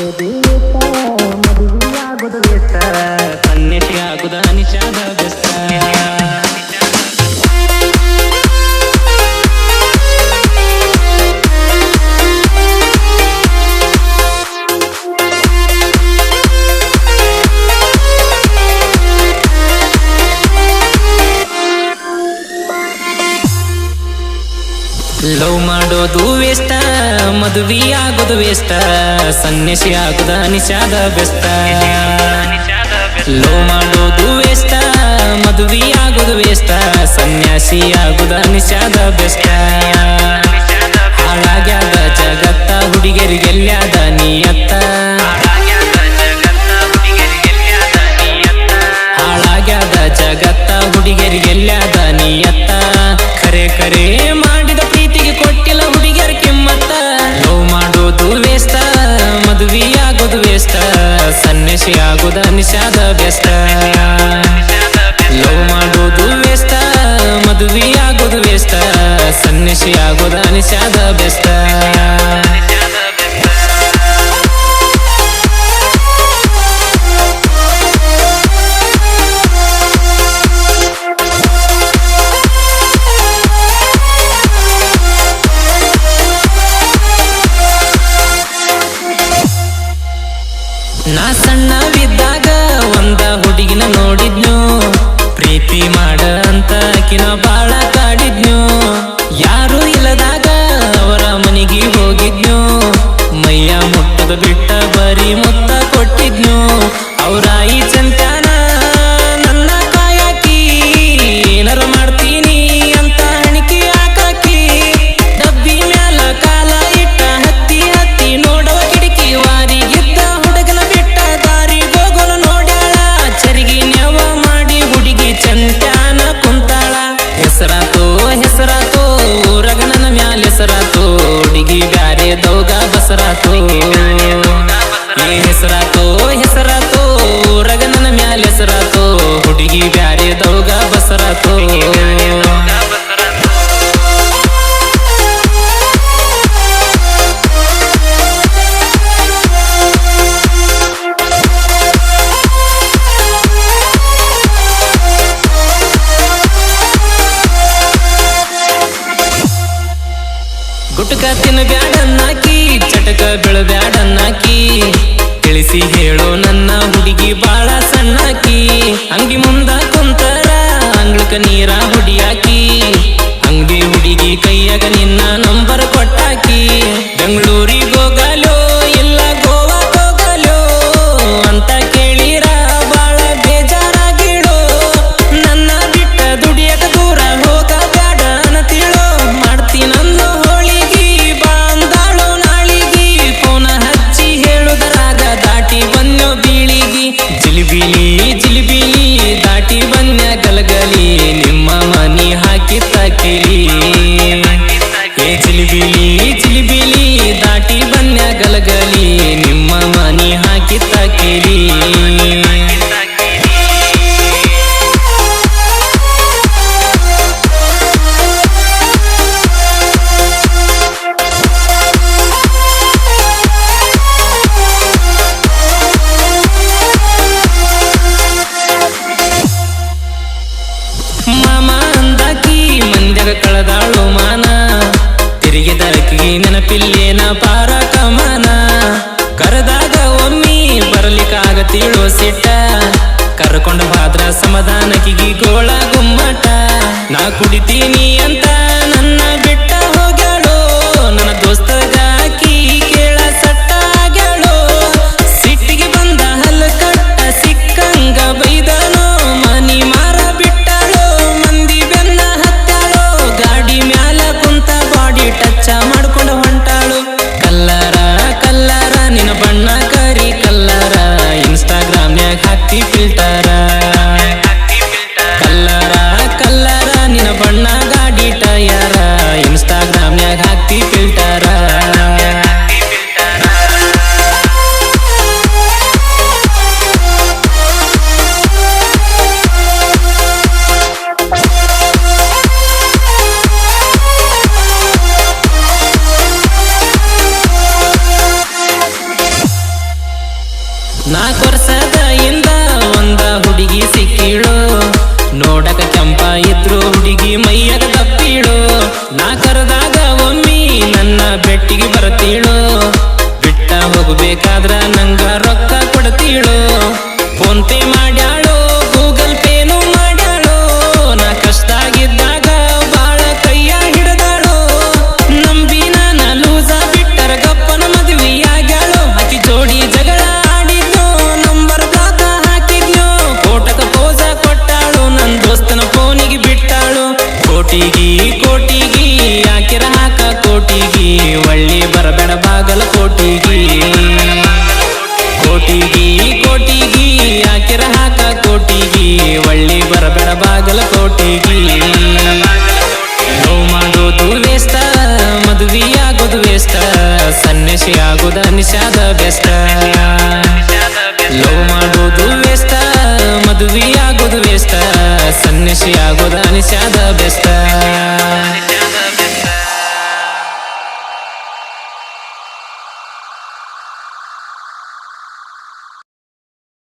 ಮಾಡೋದು ವೇಷ್ಟ ಮದುವೆ ಆಗೋದು ವೇಷ್ಟ ಸನ್ಯಾಸಿ ಆಗುದ ನಿಷಾದ ಬೆಸ್ತ ಲವ್ ಮಾಡೋದು ವೇಸ್ಟ ಮದುವೆ ಆಗೋದು ವೇಸ್ಟ ಸನ್ಯಾಸಿ ಆಗುದ ನಿಷಾದ ಬೆಸ್ತ ಲವ್ ಮಾಡೋದು ವೇಸ್ಟ ಮದುವೆ ಆಗೋದು ವೇಸ್ಟ ಸನ್ಯಾಸಿ ಆಗುದ ನಿಷಾದ ಬೆಸ್ಟ ಹಾಳಾಗ್ಯಾದ ಜಗತ್ತ ಹುಡುಗರಿಗೆಲ್ಯಾದ ನೀಯತ್ತ. ಆಗೋದ ನಿಷಾದ ಬೆಸ್ಟ ಲವ್ ಮಾಡೋದು ವೇಸ್ತ ಮದುವೆ ಆಗೋದು ವೇಸ್ತ. ಸನ್ಯಾಸಿ ಆಗೋದ ನಿಷಾದ ಬೆಸ್ಟ ಸಣ್ಣವಿದ್ದಾಗ ಒಂದ ಹುಡುಗಿನ ನೋಡಿದ್ನು. ಪ್ರೀತಿ ಮಾಡ ಅಂತ ಆಕಿನ ಬಾಳ ಕಾಡಿದ್ನು. ಯಾರು ಇಲ್ಲದಾಗ ಅವರ ಮನೆಗೆ ಹೋಗಿದ್ನು. ಮೈಯ ಮುಟ್ಟದ ಬಿಟ್ಟ ಬರೀ ಮುತ್ತ ಗುಟ್ಕ ತಿನ್ಬ್ಯಾಡನ್ನಾಕಿ, ಚಟಕ ಬೀಳಬ್ಯಾಡನ್ನಾಕಿ. ತಿಳಿಸಿ ಹೇಳೋ ನನ್ನ ಹುಡುಗಿ ಬಾಳ ಸಣ್ಣಾಕಿ. ಅಂಗಿ ಮುಂದ ಕುಂತರ ಅಂಗ್ಳಕ ನೀರ ಹುಡಿಯಾಕಿ. ಅಂಗಿ ಹುಡುಗಿ ಕೈಯಾಗ ನಿನ್ನ ನಂಬರ್ ಕೊಟ್ಟಾಕಿ. ಬೆಂಗಳೂರಿಗೆ ಹೋಗಲೋ, ಇಲ್ಲ ಗೋವಾ ಹೋಗಲೋ, ಅಂತ ಕೇಳಿರ ಬಾಳ ಬೇಜಾರಾಗಿಡೋ. ನನ್ನ ಬಿಟ್ಟ ದುಡಿಯಕ ದೂರ ಹೋಗ ಮಂದ್ಯಾಗ ಕಳೆದಾಳು ಮಾನ. ತಿರುಗಿದಕಿ ನೆನಪಿಲ್ಲೇನ ಪಾರ. ಬರಲಿಕ್ಕಾಗತೀಳೋ ಸಿಟ್ಟ. ಕರ್ಕೊಂಡು ಬಾದ್ರ ಸಮಾಧಾನಕ್ಕಿಗಿ ಗೋಳ ಗುಮ್ಮಟ. ನಾ ಕುಡಿತೀನಿ ಅಂತ ಅಂತ ಇದ್ರು ಹುಡುಗಿ ಮೈಯಾಗ ತಪ್ಪಿಳು ನಾ ಕರೆದಾಗ ಒಮ್ಮಿ ನನ್ನ ಬೆಟ್ಟಿಗೆ ಬರ್ತೀಳು. ಬಿಟ್ಟ ಹೋಗ್ಬೇಕಾದ್ರ ನಂಗ ರೊಕ್ಕ ಕೊಡ್ತೀಳು. ಫೋನ್ ಪೇ ಮಾಡ್ಯಾ ಬರಬೇಡ ಬಾಗಲ ಕೋಟಿಗಿ ಕೋಟಿಗಿ ಕೋಟಿಗಿ ಹಾಕಿರ ಹಾಕ ಕೋಟಿಗಿ. ಒಳ್ಳಿ ಬರಬೇಡ ಬಾಗಲ ಕೋಟಿಗಿ ನೋವು ಮಾಡೋದು ವೇಸ್ತ ಮದುವೆ ಆಗೋದು ವೇಸ್ತ ಸನ್ಯಾಸಿ ಆಗೋದ ನಿಷಾದ ಬೆಸ್ಟ ಲವ್ ಮಾಡೋದು ವೇಸ್ತ ಮದುವೆ ಆಗೋದು ವೇಸ್ತ ಸನ್ಯಾಸಿ ಆಗೋದ ನಿಷಾದ ಬೆಸ್ಟ